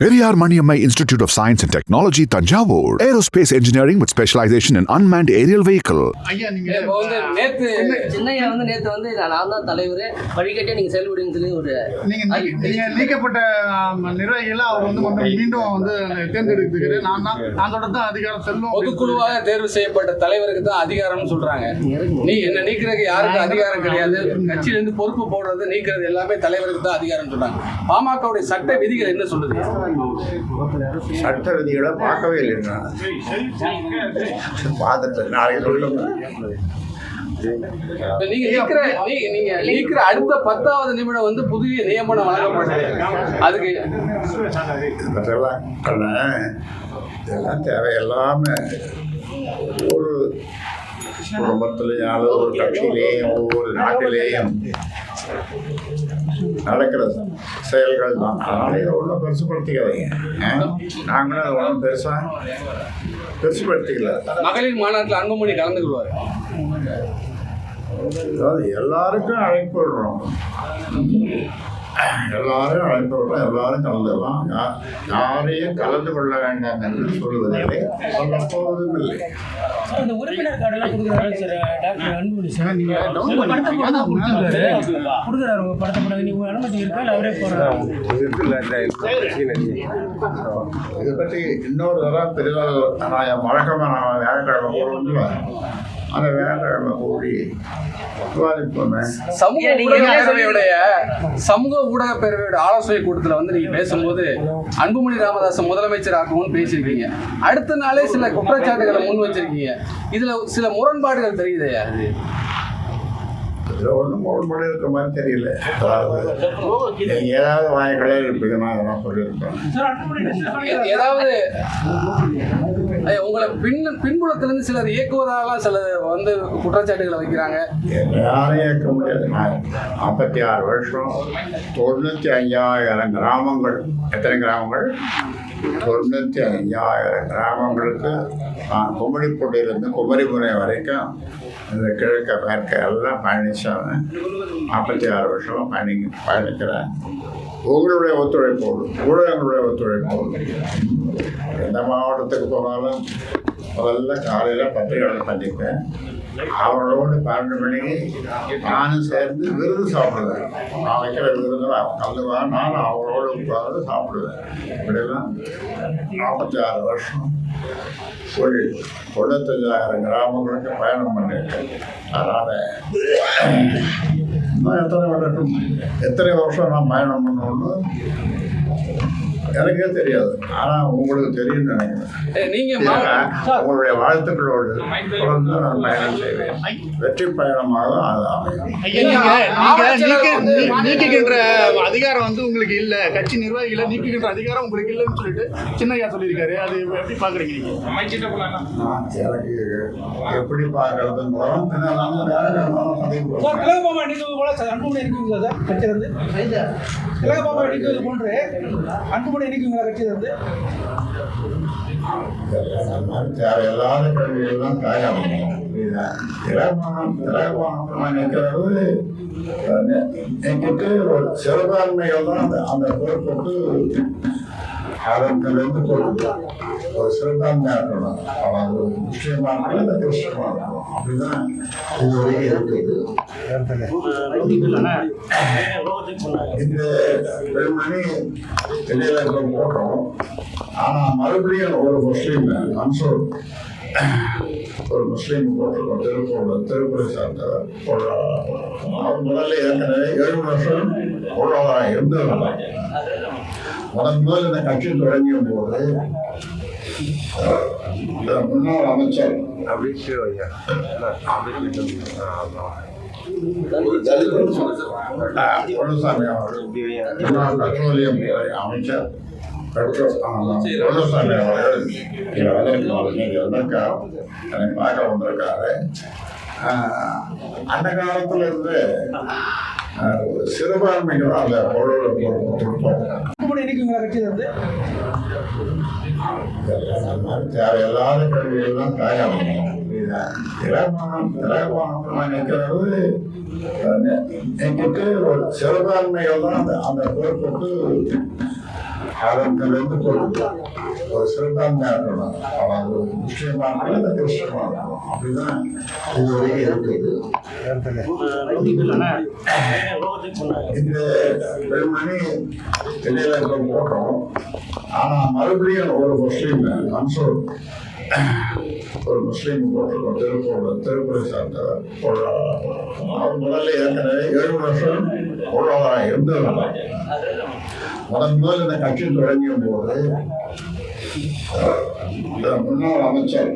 Periyar Maniammai Institute of Science and Technology, Tanjavur. Aerospace engineering with specialization in unmanned aerial vehicle. ஐயா நீங்க இப்போ வந்து நேத்து சின்னையா வந்து நேத்து வந்து நான் தான் தலைவர். வழிகட்டே நீங்க செயல்படுங்கன்னு சொல்லி ஒரு நீங்க நீக்கப்பட்ட நிர்வாகிகளை அவர் வந்து மீண்டும் வந்து தேர்ந்தெடுத்துக்கிறாரு நான் தான் நான் தொடர்ந்து அதிகாரம் செல்லும் பொதுக்குழுவாக தேர்வு செய்யப்பட்ட தலைவருக்கு தான் அதிகாரம்னு சொல்றாங்க. நீ என்ன நீக்கிறதுக்கு யாருக்கும் அதிகாரம் கிடையாது. கட்சியில இருந்து பொறுப்பு போடுறது நீக்கிறது எல்லாமே தலைவருக்கு தான் அதிகாரம் சொல்றாங்க. பாமகவுடைய சட்ட விதிகள் என்ன சொல்லுது? சட்ட விதிகளை பார்க்கவே இல்லை நான் பார்த்துட்டு நாளைக்கு சொல்லுங்க. நீங்க நீக்கிற நீங்க நீக்கிற அடுத்த பத்தாவது நிமிடம் வந்து புதிய நியமனம் அதுக்கு இதெல்லாம் தேவையில்லாம ஒரு குடும்பத்திலையும் அல்லது ஒரு கட்சியிலேயும் ஒவ்வொரு நாட்டிலேயும். நடக்கிற செயல்கள் தான் அதனால இதை ஒன்றும் பெருசுப்படுத்திக்காதீங்க? நாங்களும் அதை ஒன்றும் பெருசாக பெருசுப்படுத்திக்கல மகளிர் மாநாட்டில் அன்புமணி கலந்துக்குவார் அதாவது எல்லாருக்கும் அழைப்பு விடுறோம். எல்லாரும் அழைப்பு விடுறோம் எல்லாரும் கலந்துடலாம் யாரையும் கலந்து கொள்ள வேண்டாம் என்று சொல்வதில்லை. போவதும் இல்லை இந்த உறுப்பினர் கார்டெல்லாம் கொடுக்குறாரு சார். Doctor Anbumani sir. நீங்க down உங்க படத்தை பண்ணிட்டீங்க. கூட கொடுத்துருக்காரு கொடுக்குறாரு உங்க படத்தை கூட நீங்க உங்க அனுமதி இருக்கா? இல்லை அவரே போறாரு இதை பற்றி இன்னொரு தடவை பெரிதாக நான் வழக்கமாக நான் வியாழக்கிழமை அந்த வியாழக்கிழமை கூடி விவாதிப்போமே சமூக ஊடக பேரவையுடைய சமூக ஊடக பேரவையோட ஆலோசனை கூட்டத்தில் வந்து நீங்க பேசும்போது அன்புமணி ராமதாஸ் முதலமைச்சர் ஆக்கும்னு பேசியிருக்கீங்க. அடுத்த நாளே சில குற்றச்சாட்டுகளை முன் வச்சிருக்கீங்க. இதுல சில முரண்பாடுகள் தெரியுது அது இதில் ஒன்றும் முரண்பாடு இருக்கிற மாதிரி தெரியல. ஏதாவது வாய்களே இருப்பீங்கன்னா அதெல்லாம் எ- ஏதாவது உங்களை பின் பின்புலத்திலிருந்து சிலர் இயக்குவதாலாம் சில வந்து குற்றச்சாட்டுகளை வைக்கிறாங்க. யாரையும் இயக்க முடியாது. நான் நாற்பத்தி ஆறு வருஷம் தொண்ணூற்றி ஐயாயிரம் கிராமங்கள் எத்தனை கிராமங்கள்? தொண்ணூற்றி ஐயாயிரம் கிராமங்களுக்கு நான் குமரிப்பூண்டியிலேருந்து குமரிமுனை வரைக்கும் இந்த கிழக்க பார்க்க எல்லாம் பயணித்தவன் நாற்பத்தி ஆறு வருஷமாக பயணி பயணிக்கிறேன். உங்களுடைய ஒத்துழைப்போடு ஊடகங்களுடைய ஒத்துழைப்போடு எந்த மாவட்டத்துக்கு போனாலும் முதல்ல காலையில் பத்திரிகை பண்ணிப்பேன் அவங்களோடு பன்னெண்டு மணிக்கு நானும் சேர்ந்து விருது சாப்பிடுவேன். நான் வைக்கிற விருதுல அவங்க கலந்துவாங்க நானும் அவங்களோடு உட்கார்ந்து சாப்பிடுவேன். இப்படிலாம் நாற்பத்தாறு வருஷம் ஒரு தொண்ணூத்தஞ்சாயிரம் கிராமங்களுக்கு பயணம் பண்ணியிருக்கேன். அதனால் இன்னும் எத்தனை வருஷம் எத்தனை வருஷம் நான் பயணம் பண்ணணும்னு எனக்கே தெரியாது. ஆனால் உங்களுக்கு தெரியும்னு நினைக்கிறேன். ஏ, நீங்க மா- ஏன்னா, உங்களுடைய வாழ்த்துக்களோடு தொடர்ந்து நான் பயணம் செய்வேன். வெற்றி பயணமாக அது அமையும். நீக்குகின்ற அதிகாரம் வந்து உங்களுக்கு இல்ல. கட்சி நிர்வாகிகளை நீக்குகின்ற அதிகாரம் உங்களுக்கு இல்லைன்னு சொல்லிட்டு சின்னையா சொல்லியிருக்காரு. அது எப்படி நான் எனக்கு எப்படி பார்க்கறதுன்னு கூட பின்ன நான் வேலைக்காரனாக சந்திக்க சார் போறேன். திலக பாபா நீக்குவது போல சார் அன்புமணி நீக்குவீங்களா சார் கட்சியிலிருந்து. திலக பாபா நீக்குவது போன்று அன்புமணி கூட கட்சியிலிருந்து அந்த மாதிரி தேவையில்லாத கேள்விகள்லாம் தயாராகணும் நிற்கிறது ஒரு சிறுபான்மைகள் தான் அந்த அந்த பொறுப்புக்கு அதன்கிலிருந்து கொடுக்குது ஒரு சிறுபான்மையாக இருக்கணும் அவன் ஒரு முஸ்லீமாக இருக்கணும் இல்லை இருக்கணும் அப்படிதான் இது வரைக்கும் இருக்குது இந்த பெண்மணி வெளியில போட்டோம் ஆனால் மறுபடியும் ஒரு முஸ்லீம் அன்சோர் ஒரு முஸ்லீம் போட்டிருக்கோம் திருப்பூர்ல திருப்பூரை சார்ந்தவர் பொருளாதாரம் அவர் முதல்ல ஏற்கனவே ஏழு வருஷம் பொருளாதாரம் இருந்தவர்களாக முதன் முதல் இந்த கட்சி தொடங்கிய போது முன்னாள் அமைச்சர் பொன்னுசாமி அவர்கள். பெட்ரோலியம் அமைச்சர் பொன்னுசாமி அவர்கள் வந்திருக்காரு. என்னை பார்க்க வந்திருக்காரு. அந்த காலத்துல இருந்து ஆஹ், ஒரு சிறுபான்மைகள் அந்த பொருளை கொடுப்போம் தேவையில்லாத திலகமானம் திலகமானம் நிற்கிறது. என்கிட்ட ஒரு சிறுபான்மைகள் தான் அந்த அந்த பொறுப்புக்கு அதற்கு கொடுத்து ஒரு சிறுபான்மையாக இருக்கணும். அவன் முஸ்லீமாக இருக்கணும் இல்லை கிறிஸ்தவமாக இருக்கணும். அப்படிதான் இது வரைக்கும் இருக்குது. இந்த பெண்மணி இடையில போட்டோம் ஆனா மறுபடியும் ஒரு முஸ்லீம் மன்சூர். ஒரு முஸ்லீம் போட்டிருக்கோம் திருப்பூர் திருப்பூரை சார்ந்தவர் பொருளாதாரம் அவர் முதல்ல ஏற்கனவே ஏழு வருஷம் பொருளாதாரம் இருந்தவர். முதன் முதல் இந்த கட்சி தொடங்கிய போது இந்த முன்னாள் அமைச்சர்.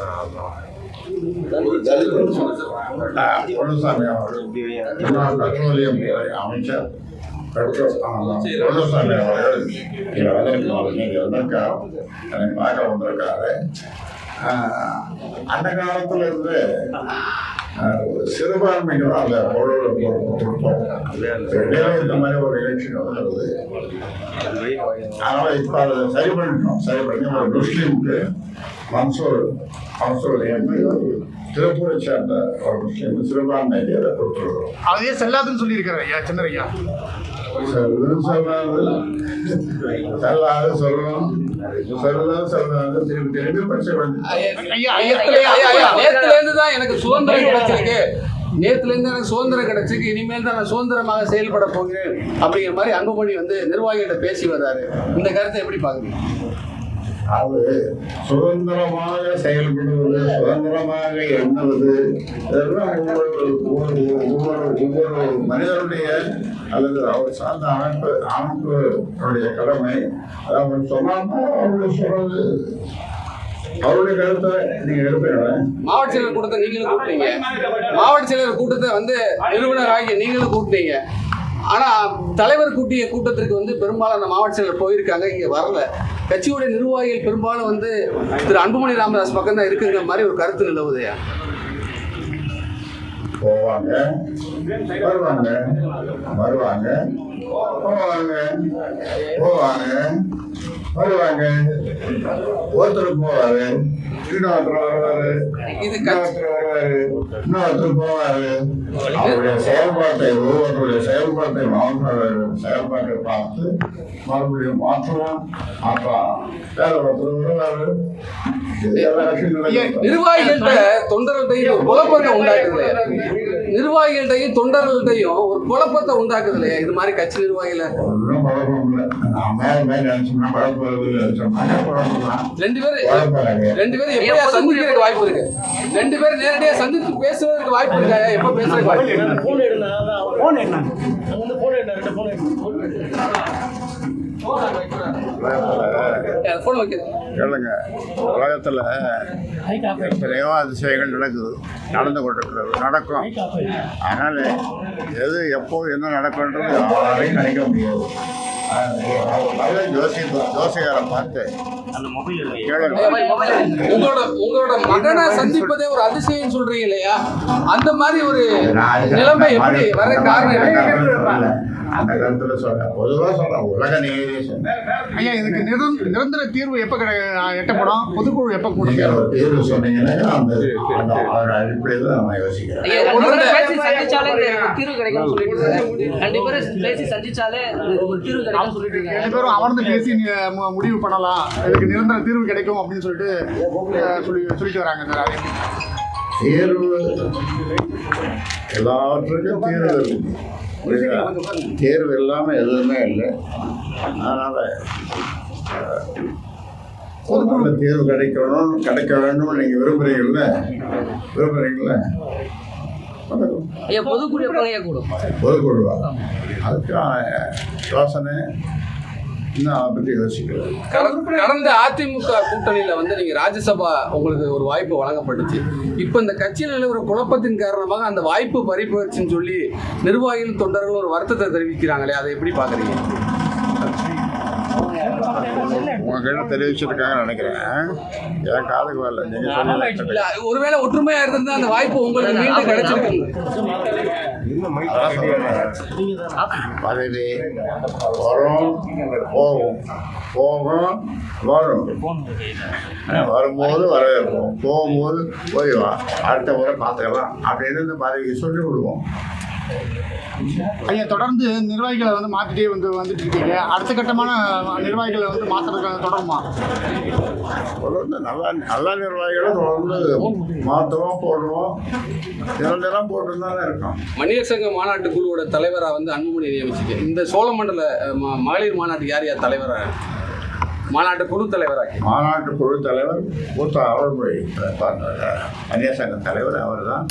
ஆஹ், பொன்னுசாமி அவர்கள் முன்னாள் பெட்ரோலியம் அமைச்சர் பெட்ரோல் அவர்கள் இங்கே வந்திருக்காரு நீங்கள் பார்க்க வந்திருக்காரு அந்த காலத்துல இருந்து ஆஹ், பொருள் கொடுப்போம் இடையில இந்த மாதிரி ஒரு எலெக்ஷன் வந்துடுது அதனால இப்ப அதை சரி பண்ணிட்டோம் சரி பண்ணி ஒரு முஸ்லீமுக்கு மன்சூர் மன்சூர் திருப்பூரை சேர்ந்த ஒரு முஸ்லீம் சிறுபான்மையை அதை கொடுத்துருக்கிறோம் அதே செல்லாதுன்னு சொல்லியிருக்காரு ஐயா சின்னரையா சொல்லாது செல்லாது சொல்லணும் சொல்லலாம் சொல்லாது. திரும்பி திரும்பி படிச்ச வந்து ஐயா நேத்துல- ஐயா, ஐயா, நேத்துல இருந்து தான் எனக்கு சுதந்திரம் கிடைச்சிருக்கு. நேத்துல இருந்து எனக்கு சுதந்திரம் கிடைச்சிருக்கு. இனிமேல் தான் நான் சுதந்திரமாக செயல்பட போகிறேன் அப்படிங்கிற மாதிரி அன்புமணி வந்து நிர்வாகிகிட்ட பேசி வர்றாரு. இந்த கருத்தை எப்படி பாக்குறீங்க அது சுதந்திரமாக செயல்படுவது சுதந்திரமாக எண்ணுவது இதெல்லாம் ஒவ்வொரு ஒவ்வொரு ஒவ்வொரு ஒவ்வொரு மனிதனுடைய அல்லது அவர் சார்ந்த அமைப்பு அமைப்புடைய கடமை. அவர் சொன்னாலும் அவருடைய சொல்றது அவருடைய கருத்தை நீங்க எடுப்பீங்க மாவட்ட செயலர் கூட்டத்தை நீங்களும் கூப்பிட்டீங்க. மாவட்ட செயலர் கூட்டத்தை வந்து நிறுவனர் ஆகிய நீங்களும் கூப்பிட்டீங்க. ஆனா தலைவர் கூட்டிய கூட்டத்திற்கு வந்து பெரும்பாலான மாவட்ட செயலர் போயிருக்காங்க இங்க வரல. கட்சியுடைய நிர்வாகிகள் பெரும்பாலும் வந்து திரு அன்புமணி ராமதாஸ் பக்கம் தான் இருக்குங்கிற மாதிரி ஒரு கருத்து நிலவுதையா போவாங்க வருவாங்க வருவாங்க போவாங்க போவாங்க. வருவாங்க. ஒருத்தர் போவாரு இன்னொருத்தர் வருவாரு இன்னொருத்தர் வருவாரு இன்னொருத்தர் போவாரு. அவருடைய செயல்பாட்டை ஒவ்வொருத்தருடைய செயல்பாட்டை மாற்ற செயல்பாட்டை பார்த்து மறுபடியும் மாற்றலாம் மாற்றலாம் வேற ஒருத்தர் வருவாரு. நிர்வாகிகள்கிட்ட தொண்டர்கள்ட்டையும் குழப்பத்தை உண்டாக்குது இல்லையா? நிர்வாகிகள்ட்டையும் தொண்டர்கள்ட்டையும் ஒரு குழப்பத்தை உண்டாக்குது இல்லையா? இது மாதிரி கட்சி நிர்வாகிகளை. ரெண்டு பேரும் ரெண்டு பேரும் எப்படியா சந்திக்கிறதுக்கு வாய்ப்பு இருக்கு? ரெண்டு பேரும் நேரடியா பேசுவதற்கு வாய்ப்பு இருக்கா? எப்ப பேசுறதுக்கு வாய்ப்பு இருக்கு? எடுனா என்ன? எடுனா ரெண்டு போன் கேளுங்க. உலகத்துல எத்தனையோ அதிசயங்கள் நடக்குது. நடந்து கொண்டிருக்கிறது. நடக்கும். அதனால எது எப்போ என்ன நடக்கும்ன்றது யாரையும் நினைக்க முடியாது. நல்ல ஜோசி ஜோசிகாரை பார்த்து கேளுங்க. உங்களோட உங்களோட மகனை சந்திப்பதே ஒரு அதிசயம் சொல்றீங்க இல்லையா? அந்த மாதிரி ஒரு நிலைமை எப்படி? வர காரணம் என்ன? அந்த கருத்துல சொல்றேன். பொதுவா சொல்றேன். உலக நீதியை சொன்னேன் ஐயா இதுக்கு நிரந்த- நிரந்தர தீர்வு எப்ப கிடை எட்டப்படும்? பொதுக்குழு எப்ப கூடும்? ஒரு தீர்வு சொன்னீங்கன்னா அந்த அதோட அடிப்படையில் தீர்வு. ரெண்டு பேரும் ரெண்டு பேரும் அமர்ந்து பேசி முடிவு பண்ணலாம். இதுக்கு நிரந்தர தீர்வு கிடைக்கும் அப்படின்னு சொல்லிட்டு சொல்லி சொல்லிட்டு வராங்க சார்? தேர்வு. எல்லாவற்றுக்கும் தேர்வு இருக்கு. புரியுதா? தேர்வு இல்லாமல் எதுவுமே இல்லை. அதனால நல்ல தேர்வு கிடைக்கணும். கிடைக்க வேண்டும் நீங்கள் ஐயா கூடும் பொதுக்குழுவா அதுக்கான யோசனை. இன்னும் அதை பற்றி யோசிக்கிறேன் கடந்த- அதிமுக கூட்டணியில வந்து நீங்க ராஜ்யசபா உங்களுக்கு ஒரு வாய்ப்பு வழங்கப்பட்டுச்சு. இப்ப இந்த கட்சியில் நிலவர குழப்பத்தின் காரணமாக அந்த வாய்ப்பு பறிப்போச்சுன்னு சொல்லி நிர்வாகிகளும் தொண்டர்களும் ஒரு வருத்தத்தை தெரிவிக்கிறாங்களே அதை எப்படி பாக்குறீங்க உங்ககிட்ட தெரிவிச்சிருக்காங்கன்னு நினைக்கிறேன். என் காதுக்கு வரல. இல்ல ஒருவேளை ஒற்றுமையா இருந்தா அந்த வாய்ப்பு உங்களுக்கு மீண்டும் கிடைச்சிருக்கு. பதவி வரும் போகும். போகும் வரும். வரும்போது வரவேற்போம். போகும்போது போய் அடுத்த முறை பார்த்துக்கலாம். அப்படின்னு இந்த பதவிக்கு சொல்லி கொடுப்போம். ஐயா தொடர்ந்து நிர்வாகிகளை வந்து மாற்றிட்டே வந்து வந்துட்டு இருக்கீங்க. அடுத்த கட்டமான நிர்வாகிகளை வந்து மாற்றுறதுக்கு தொடருமா? தொடர்ந்து நல்ல நல்ல நிர்வாகிகளை தொடர்ந்து மாற்றுவோம் போடுவோம் தினம் தினம் போட்டு தானே இருக்கோம். மணியர் சங்க மாநாட்டு குழுவோட தலைவராக வந்து அன்புமணி நியமிச்சிருக்கு இந்த சோழமண்டல அஹ், ம- மகளிர் மாநாட்டுக்கு யார் யார் தலைவராக மாநாட்டு குழு தலைவராக மாநாட்டு குழு தலைவர் மூத்த அவர்மொழி அந்நிய சங்க தலைவர் அவர் தான்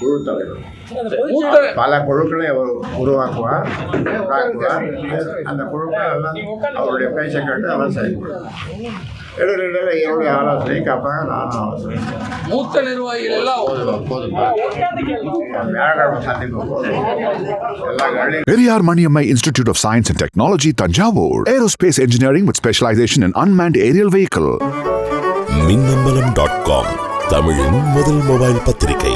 குழு தலைவர் மூத்த பல குழுக்களை அவர் உருவாக்குவார் உருவாக்குவார் அந்த குழுக்கள் எல்லாம் அவருடைய பேச்சை கேட்டு அவர் செயல்படுவார் இடையில என்னுடைய ஆலோசனை கேட்பாங்க நானும் ஆலோசனை. மூத்த நிர்வாகிகள் எல்லாம் Periyar Maniammai Institute of Science and Technology, Tanjavur. Aerospace engineering with specialization in unmanned aerial vehicle. Minnambalam dot com தமிழின் முதல் மொபைல் பத்திரிகை